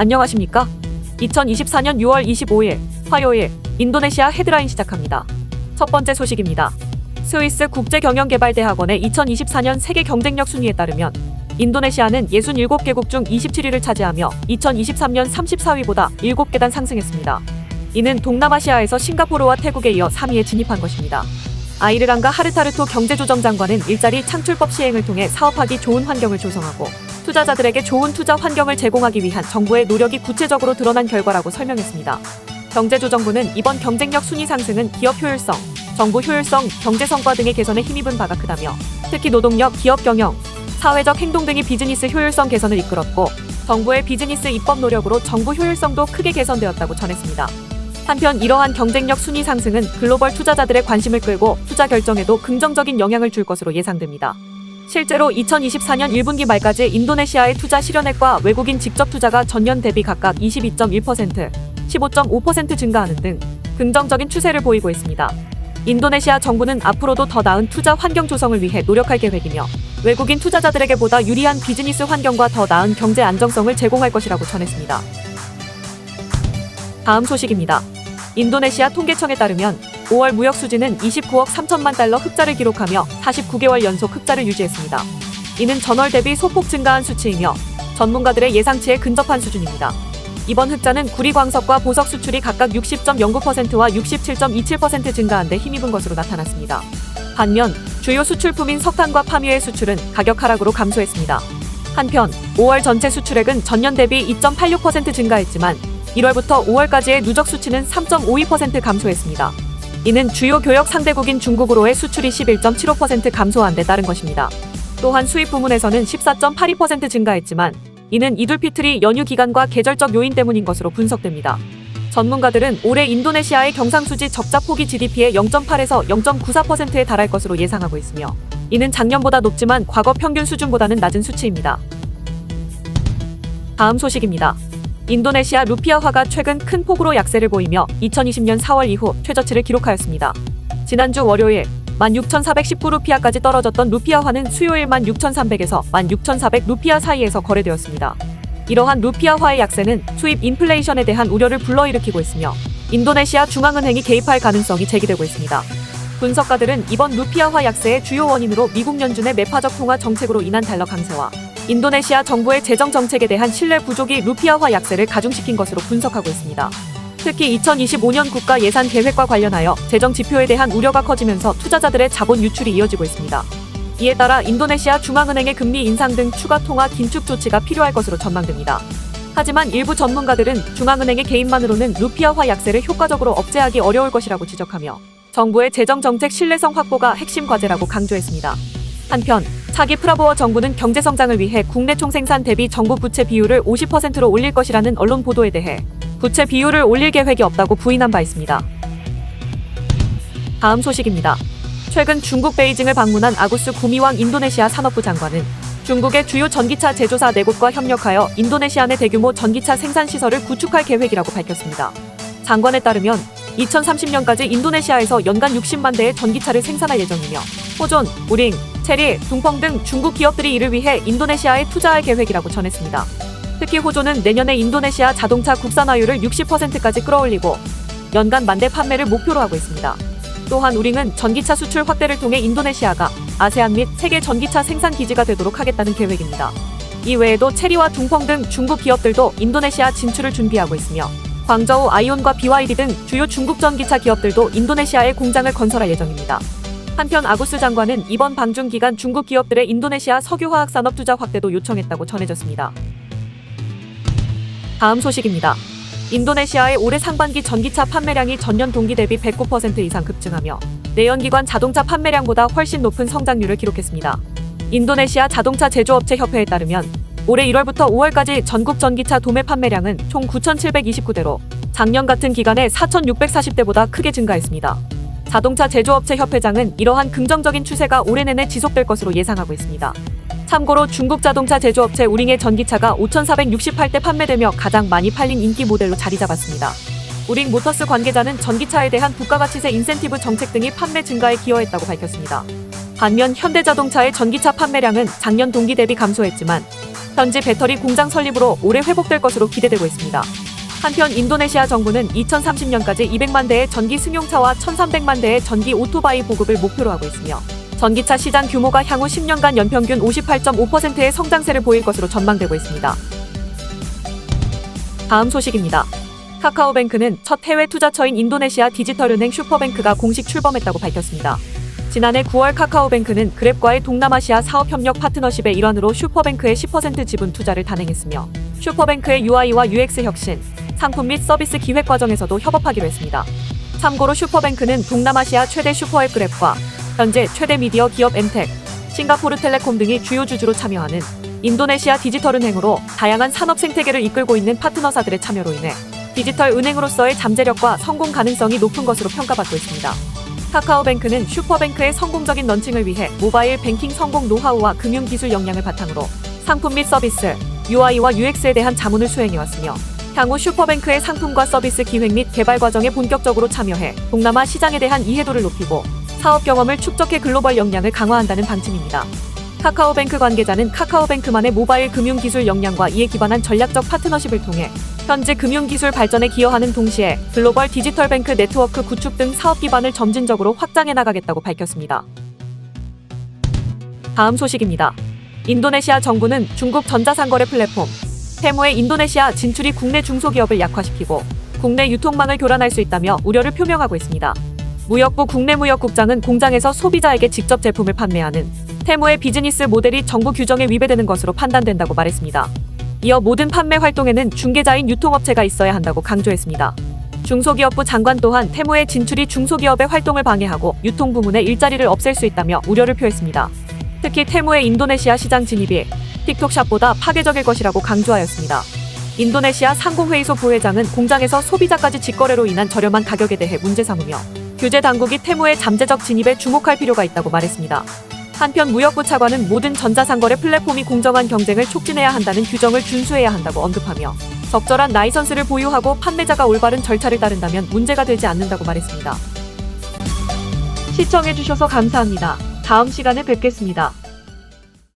안녕하십니까? 2024년 6월 25일 화요일 인도네시아 헤드라인 시작합니다. 첫 번째 소식입니다. 스위스 국제경영개발대학원의 2024년 세계 경쟁력 순위에 따르면 인도네시아는 67개국 중 27위를 차지하며 2023년 34위보다 7계단 상승했습니다. 이는 동남아시아에서 싱가포르와 태국에 이어 3위에 진입한 것입니다. 아이르랑과 하르타르토 경제조정장관은 일자리 창출법 시행을 통해 사업하기 좋은 환경을 조성하고 투자자들에게 좋은 투자 환경을 제공하기 위한 정부의 노력이 구체적으로 드러난 결과라고 설명했습니다. 경제조정부는 이번 경쟁력 순위 상승은 기업 효율성, 정부 효율성, 경제 성과 등의 개선에 힘입은 바가 크다며 특히 노동력, 기업 경영, 사회적 행동 등이 비즈니스 효율성 개선을 이끌었고 정부의 비즈니스 입법 노력으로 정부 효율성도 크게 개선되었다고 전했습니다. 한편 이러한 경쟁력 순위 상승은 글로벌 투자자들의 관심을 끌고 투자 결정에도 긍정적인 영향을 줄 것으로 예상됩니다. 실제로 2024년 1분기 말까지 인도네시아의 투자 실현액과 외국인 직접 투자가 전년 대비 각각 22.1%, 15.5% 증가하는 등 긍정적인 추세를 보이고 있습니다. 인도네시아 정부는 앞으로도 더 나은 투자 환경 조성을 위해 노력할 계획이며 외국인 투자자들에게 보다 유리한 비즈니스 환경과 더 나은 경제 안정성을 제공할 것이라고 전했습니다. 다음 소식입니다. 인도네시아 통계청에 따르면 5월 무역 수지는 29억 3천만 달러 흑자를 기록하며 49개월 연속 흑자를 유지했습니다. 이는 전월 대비 소폭 증가한 수치이며 전문가들의 예상치에 근접한 수준입니다. 이번 흑자는 구리 광석과 보석 수출이 각각 60.09%와 67.27% 증가한 데 힘입은 것으로 나타났습니다. 반면 주요 수출품인 석탄과 파묘의 수출은 가격 하락으로 감소했습니다. 한편 5월 전체 수출액은 전년 대비 2.86% 증가했지만 1월부터 5월까지의 누적 수치는 3.52% 감소했습니다. 이는 주요 교역 상대국인 중국으로의 수출이 11.75% 감소한 데 따른 것입니다. 또한 수입 부문에서는 14.82% 증가했지만 이는 이둘피트리 연휴 기간과 계절적 요인 때문인 것으로 분석됩니다. 전문가들은 올해 인도네시아의 경상수지 적자 폭이 GDP의 0.8에서 0.94%에 달할 것으로 예상하고 있으며 이는 작년보다 높지만 과거 평균 수준보다는 낮은 수치입니다. 다음 소식입니다. 인도네시아 루피아화가 최근 큰 폭으로 약세를 보이며 2020년 4월 이후 최저치를 기록하였습니다. 지난주 월요일 16,419 루피아까지 떨어졌던 루피아화는 수요일 16,300에서 16,400 루피아 사이에서 거래되었습니다. 이러한 루피아화의 약세는 수입 인플레이션에 대한 우려를 불러일으키고 있으며 인도네시아 중앙은행이 개입할 가능성이 제기되고 있습니다. 분석가들은 이번 루피아화 약세의 주요 원인으로 미국 연준의 매파적 통화 정책으로 인한 달러 강세와 인도네시아 정부의 재정 정책에 대한 신뢰 부족이 루피아화 약세를 가중시킨 것으로 분석하고 있습니다. 특히 2025년 국가 예산 계획과 관련하여 재정 지표에 대한 우려가 커지면서 투자자들의 자본 유출이 이어지고 있습니다. 이에 따라 인도네시아 중앙은행의 금리 인상 등 추가 통화 긴축 조치가 필요할 것으로 전망됩니다. 하지만 일부 전문가들은 중앙은행의 개입만으로는 루피아화 약세를 효과적으로 억제하기 어려울 것이라고 지적하며 정부의 재정 정책 신뢰성 확보가 핵심 과제라고 강조했습니다. 한편 차기 프라보어 정부는 경제 성장을 위해 국내 총생산 대비 정부 부채 비율을 50%로 올릴 것이라는 언론 보도에 대해 부채 비율을 올릴 계획이 없다고 부인한 바 있습니다. 다음 소식입니다. 최근 중국 베이징을 방문한 아구스 구미왕 인도네시아 산업부 장관은 중국의 주요 전기차 제조사 4곳과 협력하여 인도네시아 내 대규모 전기차 생산 시설을 구축할 계획이라고 밝혔습니다. 장관에 따르면 2030년까지 인도네시아에서 연간 60만 대의 전기차를 생산할 예정이며 호존, 우링, 체리, 둥펑 등 중국 기업들이 이를 위해 인도네시아에 투자할 계획이라고 전했습니다. 특히 호조는 내년에 인도네시아 자동차 국산화율을 60%까지 끌어올리고 연간 만대 판매를 목표로 하고 있습니다. 또한 우링은 전기차 수출 확대를 통해 인도네시아가 아세안 및 세계 전기차 생산 기지가 되도록 하겠다는 계획입니다. 이 외에도 체리와 둥펑 등 중국 기업들도 인도네시아 진출을 준비하고 있으며 광저우 아이온과 BYD 등 주요 중국 전기차 기업들도 인도네시아에 공장을 건설할 예정입니다. 한편 아구스 장관은 이번 방중 기간 중국 기업들의 인도네시아 석유화학 산업 투자 확대도 요청했다고 전해졌습니다. 다음 소식입니다. 인도네시아의 올해 상반기 전기차 판매량이 전년 동기 대비 109% 이상 급증하며 내연기관 자동차 판매량보다 훨씬 높은 성장률을 기록했습니다. 인도네시아 자동차 제조업체 협회에 따르면 올해 1월부터 5월까지 전국 전기차 도매 판매량은 총 9,729대로 작년 같은 기간에 4,640대보다 크게 증가했습니다. 자동차 제조업체 협회장은 이러한 긍정적인 추세가 올해 내내 지속될 것으로 예상하고 있습니다. 참고로 중국 자동차 제조업체 우링의 전기차가 5,468대 판매되며 가장 많이 팔린 인기 모델로 자리 잡았습니다. 우링 모터스 관계자는 전기차에 대한 부가가치세 인센티브 정책 등이 판매 증가에 기여했다고 밝혔습니다. 반면 현대자동차의 전기차 판매량은 작년 동기 대비 감소했지만 현지 배터리 공장 설립으로 올해 회복될 것으로 기대되고 있습니다. 한편 인도네시아 정부는 2030년까지 200만 대의 전기 승용차와 1,300만 대의 전기 오토바이 보급을 목표로 하고 있으며 전기차 시장 규모가 향후 10년간 연평균 58.5%의 성장세를 보일 것으로 전망되고 있습니다. 다음 소식입니다. 카카오뱅크는 첫 해외 투자처인 인도네시아 디지털은행 슈퍼뱅크가 공식 출범했다고 밝혔습니다. 지난해 9월 카카오뱅크는 그랩과의 동남아시아 사업협력 파트너십의 일환으로 슈퍼뱅크의 10% 지분 투자를 단행했으며 슈퍼뱅크의 UI와 UX 혁신, 상품 및 서비스 기획 과정에서도 협업하기로 했습니다. 참고로 슈퍼뱅크는 동남아시아 최대 슈퍼앱 그랩과 현재 최대 미디어 기업 엠텍, 싱가포르 텔레콤 등이 주요 주주로 참여하는 인도네시아 디지털 은행으로 다양한 산업 생태계를 이끌고 있는 파트너사들의 참여로 인해 디지털 은행으로서의 잠재력과 성공 가능성이 높은 것으로 평가받고 있습니다. 카카오뱅크는 슈퍼뱅크의 성공적인 런칭을 위해 모바일 뱅킹 성공 노하우와 금융 기술 역량을 바탕으로 상품 및 서비스, UI와 UX에 대한 자문을 수행해왔으며 향후 슈퍼뱅크의 상품과 서비스 기획 및 개발 과정에 본격적으로 참여해 동남아 시장에 대한 이해도를 높이고 사업 경험을 축적해 글로벌 역량을 강화한다는 방침입니다. 카카오뱅크 관계자는 카카오뱅크만의 모바일 금융 기술 역량과 이에 기반한 전략적 파트너십을 통해 현재 금융 기술 발전에 기여하는 동시에 글로벌 디지털 뱅크 네트워크 구축 등 사업 기반을 점진적으로 확장해 나가겠다고 밝혔습니다. 다음 소식입니다. 인도네시아 정부는 중국 전자상거래 플랫폼 테무의 인도네시아 진출이 국내 중소기업을 약화시키고 국내 유통망을 교란할 수 있다며 우려를 표명하고 있습니다. 무역부 국내무역국장은 공장에서 소비자에게 직접 제품을 판매하는 테무의 비즈니스 모델이 정부 규정에 위배되는 것으로 판단된다고 말했습니다. 이어 모든 판매 활동에는 중개자인 유통업체가 있어야 한다고 강조했습니다. 중소기업부 장관 또한 테무의 진출이 중소기업의 활동을 방해하고 유통 부문의 일자리를 없앨 수 있다며 우려를 표했습니다. 특히 테무의 인도네시아 시장 진입이 틱톡샵보다 파괴적일 것이라고 강조하였습니다. 인도네시아 상공회의소 부회장은 공장에서 소비자까지 직거래로 인한 저렴한 가격에 대해 문제 삼으며 규제 당국이 테무의 잠재적 진입에 주목할 필요가 있다고 말했습니다. 한편 무역부 차관은 모든 전자상거래 플랫폼이 공정한 경쟁을 촉진해야 한다는 규정을 준수해야 한다고 언급하며 적절한 라이선스를 보유하고 판매자가 올바른 절차를 따른다면 문제가 되지 않는다고 말했습니다. 시청해주셔서 감사합니다. 다음 시간에 뵙겠습니다.